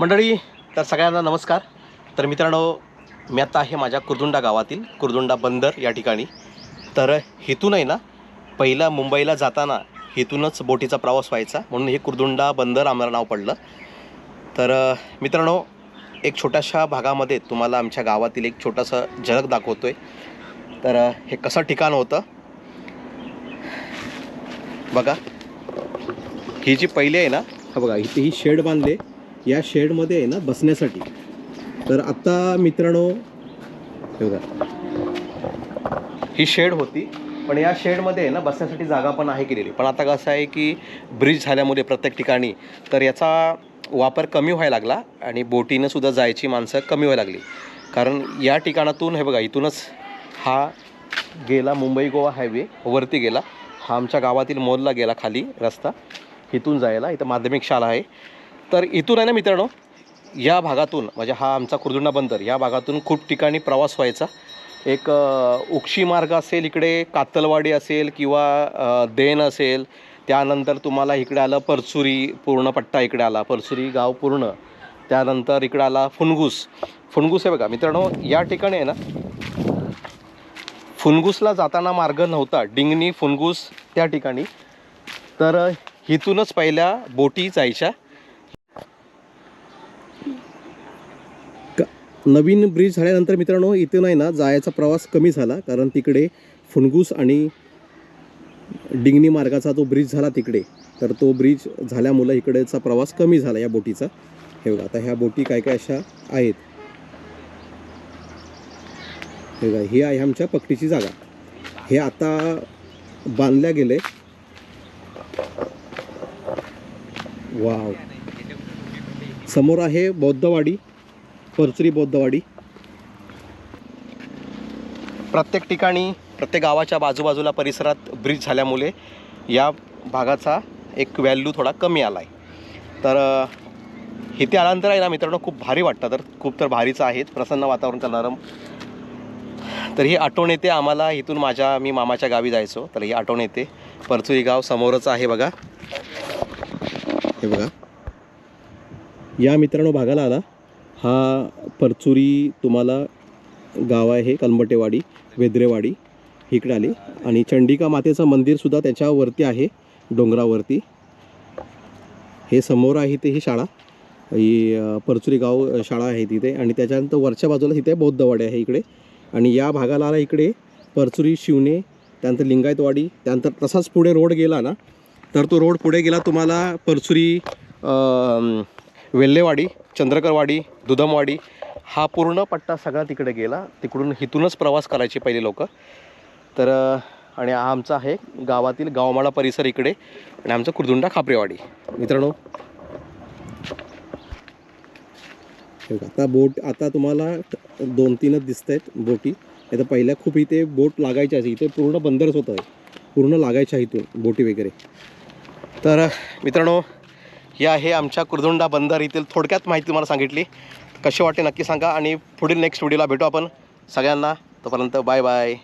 मंडळी तर सगळ्यांना नमस्कार. तर मित्रांनो मी आता आहे माझ्या कुर्दुंडा गावातील कुर्दुंडा बंदर या ठिकाणी. तर हेतून आहे ना पहिला मुंबईला जाताना हेतूनच बोटीचा प्रवास व्हायचा म्हणून हे कुर्दुंडा बंदर आम्हाला नाव पडलं. तर मित्रांनो एक छोट्याशा भागामध्ये तुम्हाला आमच्या गावातील एक छोटंसं झलक दाखवतो आहे तर हे कसं ठिकाण होतं? बघा. ही जी पहिली आहे ना हा बघा इथे ही शेड बांधले या शेडमध्ये आहे ना बसण्यासाठी. तर आता मित्रांनो बघा. ही शेड होती पण या शेडमध्ये आहे ना बसण्यासाठी जागा पण आहे केलेली. पण आता कसं आहे की ब्रिज झाल्यामुळे प्रत्येक ठिकाणी तर याचा वापर कमी व्हायला लागला आणि बोटीनं सुद्धा जायची माणसं कमी व्हायला लागली. कारण या ठिकाणातून हे बघा इथूनच हा गेला मुंबई गोवा हायवे वरती गेला. हा आमच्या गावातील मोलला गेला खाली रस्ता. इथून जायला इथं माध्यमिक शाळा आहे. तर इथून आहे ना मित्रांनो या भागातून म्हणजे हा आमचा खुर्दुंडा बंदर या भागातून खूप ठिकाणी प्रवास व्हायचा. एक उक्षी मार्ग असेल इकडे कातलवाडी असेल किंवा देन असेल त्यानंतर तुम्हाला इकडे आलं परचुरी पूर्ण पट्टा इकडे आला परचुरी गाव पूर्ण. त्यानंतर इकडे आला फुनगूस. फुनगूस आहे बघा मित्रांनो या ठिकाणी आहे ना फुनगुसला जाताना मार्ग नव्हता डिंगणी फुनगूस त्या ठिकाणी. तर इथूनच पहिल्या बोटी जायच्या. नवीन ब्रिज झाल्यानंतर मित्रांनो इथे नाही ना जायचा प्रवास कमी झाला. कारण तिकडे फुनगूस आणि डिंगणी मार्गाचा जो ब्रिज झाला तिकडे तर तो ब्रिज झाल्यामुळं इकडेचा प्रवास कमी झाला या बोटीचा. हे बघा आता ह्या बोटी काय काय अशा आहेत. हे बघा ही आहे आमच्या पकडीची जागा. हे आता बांधल्या गेले. वाव. समोर आहे बौद्धवाडी. फरसरी बौद्धवाडी. प्रत्येक ठिकाणी प्रत्येक गावाच्या बाजूबाजूला परिसरात ब्रिज झाल्यामुळे या भागाचा एक व्हॅल्यू थोडा कमी आला आहे तर इथे आल्यानंतर आहे ना मित्रांनो खूप भारी वाटतं. तर खूप तर भारीचं आहेत. प्रसन्न वातावरण करणारं. तर ही आठवण येते आम्हाला. इथून माझ्या मी मामाच्या गावी जायचो. तर ही आठवण येते. परचुरी गाव समोरच आहे बघा. हे बघा. या मित्रांनो भागाला आला. हा परचुरी तुम्हाला गाव आहे कलमटेवाडी वेद्रेवाडी इकडे आली. आणि चंडिका मातेचं मंदिरसुद्धा त्याच्यावरती आहे डोंगरावरती. हे समोर आहे ते ही शाळा. ही परचुरी गाव शाळा आहे तिथे. आणि त्याच्यानंतर वरच्या बाजूला तिथे बौद्धवाडी आहे इकडे. आणि या भागाला आला इकडे परचुरी शिवणे त्यानंतर लिंगायतवाडी त्यानंतर तसाच पुढे रोड गेला ना तर तो रोड पुढे गेला तुम्हाला परचुरी वेल्हेवाडी वेल्लेवाडी. चंद्रकरवाडी दुधमवाडी हा पूर्ण पट्टा सगळा तिकडे गेला. तिकडून इथूनच प्रवास करायचे पहिले लोक. तर आणि हा आमचा आहे गावातील गावमाळा परिसर इकडे आणि आमचं कुर्दुंडा खापरेवाडी. मित्रांनो. आता बोट आता तुम्हाला दोन तीनच दिसत आहेत बोटी आता पहिल्या खूप इथे बोट लागायच्या इथे पूर्ण बंदरच होतं आहे पूर्ण लागायच्या इथून बोटी वगैरे. तर मित्रांनो ही आहे आमच्या कुरदुंडा बंदर येथील थोडक्यात माहिती तुम्हाला सांगितली. कशी वाटते नक्की सांगा आणि पुढील नेक्स्ट व्हिडिओला भेटू आपण. सगळ्यांना तोपर्यंत बाय बाय